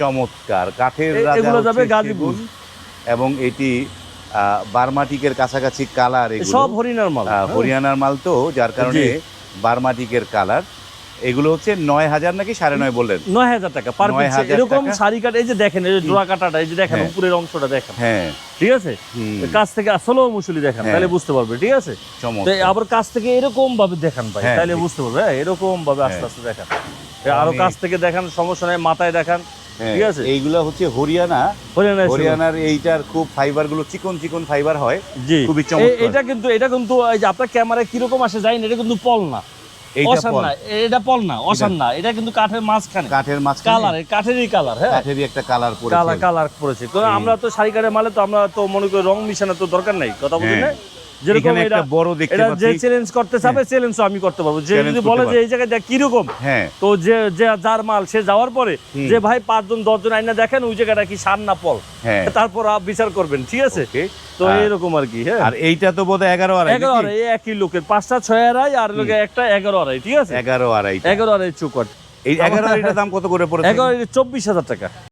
চমৎকার। কাঠের এগুলো যাবে গাজীপুর। এবং এটি বার্মাটিকের কাছাকাছি কালার সব হরিণার মাল। হরিয়ানার মাল তো যার কারণে। বার্মাটিকের কালার। এগুলো হচ্ছে নয় হাজার নাকি সাড়ে নয় বললেন? নয় হাজার টাকা পার এরকম শাড়ি কাটা এই যে দেখেন এই যে জোড়া কাটাটা এই যে দেখেন হ্যাঁ। উপরের অংশটা দেখেন। হ্যাঁ। ঠিক আছে? কাছ থেকে আসলেও মুসুলি দেখেন হ্যাঁ। তাহলে বুঝতে পারবে ঠিক আছে? চমৎকার। আবার কাছ থেকে এরকম ভাবে দেখান ভাই হ্যাঁ, তাহলে বুঝতে পারবে হ্যাঁ, এরকম ভাবে আস্তে। আস্তে দেখান। আরও কাছ থেকে দেখান সমস্যা নাই মাথায় দেখান। ঠিক আছে। এইগুলো হচ্ছে হরিয়ানা। হরিয়ানা হরিয়ানার এইটার খুব ফাইবারগুলো চিকন চিকন ফাইবার হয়। জি। খুবই চমৎকার। এটা কিন্তু এটা কিন্তু এই যে আপনার ক্যামেরায় কীরকম আসে না এটা কিন্তু পল না। অসান না এটা পল না অসান না এটা কিন্তু কাঠের মাঝখানে। কাঠের মাঝখানে। কালার কাঠেরই কালার হ্যাঁ? কাঠেরই একটা কালার কালার তো আমরা তো শাড়ি কাঠের মালে তো আমরা তো মনে করি রং মিশানো তো দরকার নাই কথা বুঝলেন হ্যাঁ। না? যেরকম একটা বড় দেখতে এটা যে চ্যালেঞ্জ করতে চাবে চ্যালেঞ্জ আমি করতে পারব। যে যদি বলে যে এই দেখ কীরকম হ্যাঁ। তো যে যে যার মাল সে যাওয়ার পরে যে ভাই পাঁচজন দশজন আইনা দেখেন ওই জায়গাটা কি সার না পল? হ্যাঁ। তারপর বিচার করবেন ঠিক আছে? তো এরকম আর কি হ্যাঁ। আর এইটা তো বোধহয় এগারো আড়াই এগারো? আড়াই এই একই লোকের। পাঁচটা ছয় আড়াই আর লোকে একটা এগারো আড়াই ঠিক আছে? এগারো আড়াই এগারো আড়াই চৌকট। এই এগারো আড়াইটার দাম কত করে পড়েছে? এগারো চব্বিশ হাজার টাকা।